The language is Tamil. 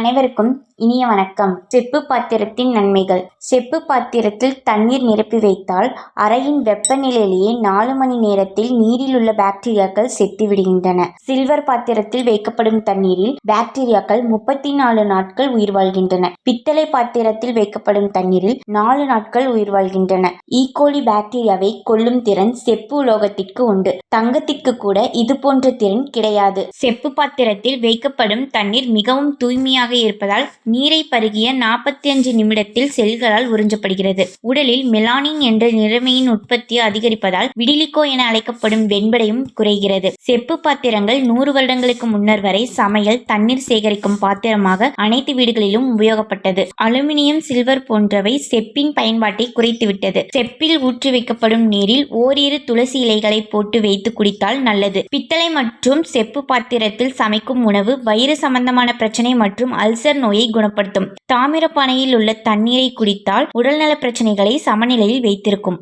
அனைவருக்கும் இனிய வணக்கம். செப்பு பாத்திரத்தின் நன்மைகள். செப்பு பாத்திரத்தில் தண்ணீர் நிரப்பி வைத்தால் அறையின் வெப்பநிலையிலேயே நாலு மணி நேரத்தில் நீரில் உள்ள பாக்டீரியாக்கள் செத்து விடுகின்றன. சில்வர் பாத்திரத்தில் வைக்கப்படும் தண்ணீரில் பாக்டீரியாக்கள் முப்பத்தி நாலு நாட்கள் உயிர் வாழ்கின்றன. பித்தளை பாத்திரத்தில் வைக்கப்படும் தண்ணீரில் நாலு நாட்கள் உயிர் வாழ்கின்றன. E. ஈகோலி பாக்டீரியாவை கொல்லும் திறன் செப்பு உலோகத்திற்கு உண்டு. தங்கத்திற்கு கூட இது போன்ற திறன் கிடையாது. செப்பு பாத்திரத்தில் வைக்கப்படும் தண்ணீர் மிகவும் தூய்மையாக இருப்பதால் நீரை பருகிய நாற்பத்தி அஞ்சு நிமிடத்தில் செல்களால் உறிஞ்சப்படுகிறது. உடலில் மெலானின் என்ற நிறமையின் உற்பத்தி அதிகரிப்பதால் விடிலிக்கோ என அழைக்கப்படும் வெண்படையும் குறைகிறது. செப்பு பாத்திரங்கள் நூறு வருடங்களுக்கு முன்னர் வரை சமையல் தண்ணீர் சேகரிக்கும் பாத்திரமாக அனைத்து வீடுகளிலும் உபயோகப்பட்டது. அலுமினியம் சில்வர் போன்றவை செப்பின் பயன்பாட்டை குறைத்துவிட்டது. செப்பில் ஊற்றி வைக்கப்படும் நீரில் ஓரிரு துளசி இலைகளை போட்டு வைத்து குடித்தால் நல்லது. பித்தளை மற்றும் செப்பு பாத்திரத்தில் சமைக்கும் உணவு வயிறு சம்பந்தமான பிரச்சனை மற்றும் அல்சர் நோயை குணப்படுத்தும். தாமிரப்பானையில் உள்ள தண்ணீரை குடித்தால் உடல்நல பிரச்சனைகளை சமநிலையில் வைத்திருக்கும்.